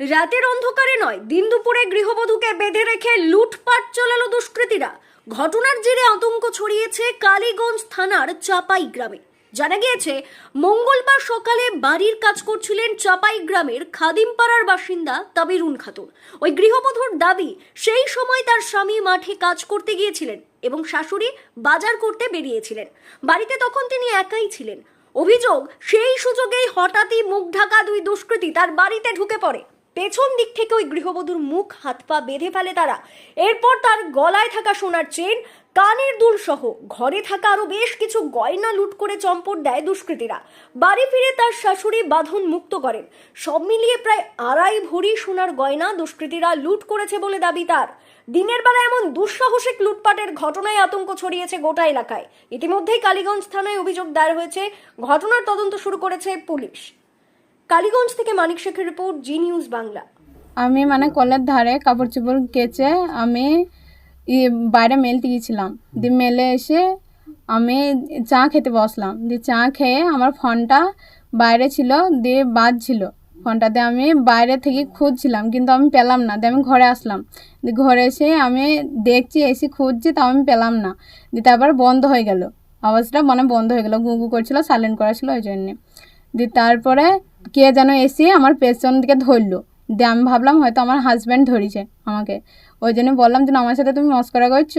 রাতের অন্ধকারে নয়, দিন দুপুরে গৃহবধূকে বেঁধে রেখে লুটপাট চালালো দুষ্কৃতীরা। ঘটনার জেরে আতঙ্ক ছড়িয়েছে কালীগঞ্জ থানার চাপাই গ্রামে। জানা গিয়েছে, মঙ্গলবার সকালে বাড়ির কাজ করছিলেন চাপাই গ্রামের খাদিমপাড়ার বাসিন্দা তাবিরুন খাতুন। ওই গৃহবধূর দাবি, সেই সময় তার স্বামী মাঠে কাজ করতে গিয়েছিলেন এবং শাশুড়ি বাজার করতে বেরিয়েছিলেন। বাড়িতে তখন তিনি একাই ছিলেন। অভিযোগ, সেই সুযোগেই হঠাৎই মুখ ঢাকা দুই দুষ্কৃতী তার বাড়িতে ঢুকে পড়ে। পেছন দিক থেকে ওই গৃহবধূর মুখ, হাত পা বেঁধে ফেলে তারা। এরপর তার গলায় থাকা সোনার চেন, কানের দুল সহ ঘরে থাকা আরও বেশ কিছু গয়না লুট করে চম্পট দেয় দুষ্কৃতীরা। বাড়ি ফিরে তার শাশুড়ি বাঁধন মুক্ত করেন। সব মিলিয়ে প্রায় আড়াই ভরি সোনার গয়না দুষ্কৃতীরা লুট করেছে বলে দাবি তার। দিনের বেলা এমন দুঃসাহসিক লুটপাটের ঘটনায় আতঙ্ক ছড়িয়েছে গোটা এলাকায়। ইতিমধ্যেই কালীগঞ্জ থানায় অভিযোগ দায়ের হয়েছে। ঘটনার তদন্ত শুরু করেছে পুলিশ। কালীগঞ্জ থেকে মানিক শেখের রিপোর্ট, জি নিউজ বাংলা। আমি মানে কলের ধারে কাপড় চোপড় কেচে আমি বাইরে মেলতে গিয়েছিলাম। দিয়ে মেলে এসে আমি চা খেতে বসলাম। দিয়ে চা খেয়ে আমার ফোনটা বাইরে ছিল, দিয়ে বাদ ছিল। ফোনটাতে আমি বাইরে থেকে খুঁজছিলাম, কিন্তু আমি পেলাম না। দিয়ে আমি ঘরে আসলাম। দিয়ে ঘরে এসে আমি দেখছি, এসে খুঁজছি, তাও আমি পেলাম না। দিয়ে তারপর বন্ধ হয়ে গেল। আওয়াজটা মানে বন্ধ হয়ে গেল, গু গু করছিল সাইলেন্ট করা ছিল ওই জন্যে। দিয়ে তারপরে কে যেন এসে আমার পেছন দিকে ধরলো। দিয়ে আমি ভাবলাম হয়তো আমার হাজব্যান্ড ধরেছে আমাকে। ওই জন্য বললাম যে আমার সাথে তুমি মস্করা করছ?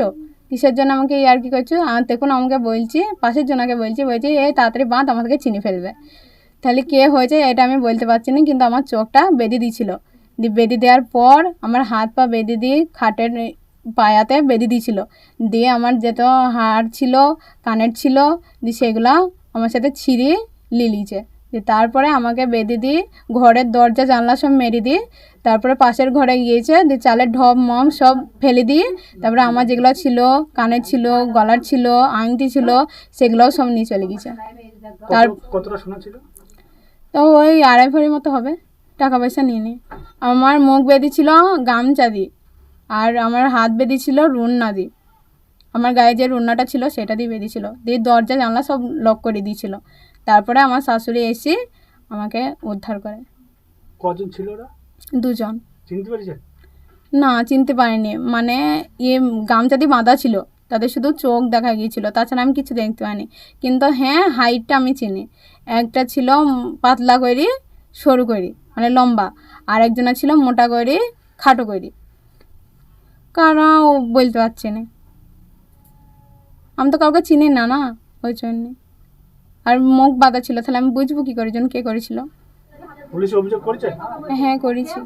কিসের জন্য আমাকে ইয়ার কি করছ? আর দেখুন, আমাকে বলছি, পাশের জনকে বলছি বলছি, এ, তাড়াতাড়ি বাঁধ আমাকে চিনি ফেলবে। তাহলে কে হয়েছে এটা আমি বলতে পারছি না, কিন্তু আমার চোখটা বেঁধে দিয়েছিল। দিয়ে বেঁধে দেওয়ার পর আমার হাত পা বেঁধে দিয়ে খাটের পায়াতে বেঁধে দিয়েছিল। দিয়ে আমার যত হাড় ছিল, কানের ছিল, দিয়ে সেগুলো আমার সাথে ছিঁড়িয়ে লিলিছে তারপরে আমাকে বেঁধে দিয়ে ঘরের দরজা জানলা সব মেরে দিয়ে তারপরে পাশের ঘরে গিয়েছে দিয়ে চালের ঢপ মম সব ফেলে দিয়ে তারপরে আমার যেগুলো ছিল কানের ছিল গলার ছিল আংটি ছিল সেগুলোও সব নিয়ে চলে গেছে তার কতটা শোনা ছিল? তো ওই আড়াই ভরির মতো হবে টাকা পয়সা নিয়ে নি আমার মুখ বেঁধে ছিল গামছা দি আর আমার হাত বেঁধে ছিল রুন্না দি আমার গায়ে যে রুন্নাটা ছিল সেটা দিয়ে বেঁধেছিল দিয়ে দরজা জানলা সব লক করে দিয়েছিল। তারপরে আমার শাশুড়ি এসে আমাকে উদ্ধার করে। কজন ছিল ওরা? দুজন। চিনতে পেরেছেন? না চিনতে পারিনি। মানে ইয়ে গামছা বাঁধা ছিল তাদের শুধু চোখ দেখা গিয়েছিল তাছাড়া আমি কিছু দেখতে পাইনি। কিন্তু হ্যাঁ হাইটটা আমি চিনি। একটা ছিল পাতলা করি সরু করি মানে লম্বা। আর একজনের ছিল মোটা করি খাটো করি কারা ও বলতে পারছি না। আমি তো কাউকে চিনি না না ওই জন্যে। আর মুখ বাঁধা ছিল তাহলে আমি বুঝব কি করে জন কে করেছিল? পুলিশ অভিযোগ করেছে? হ্যাঁ করেছি।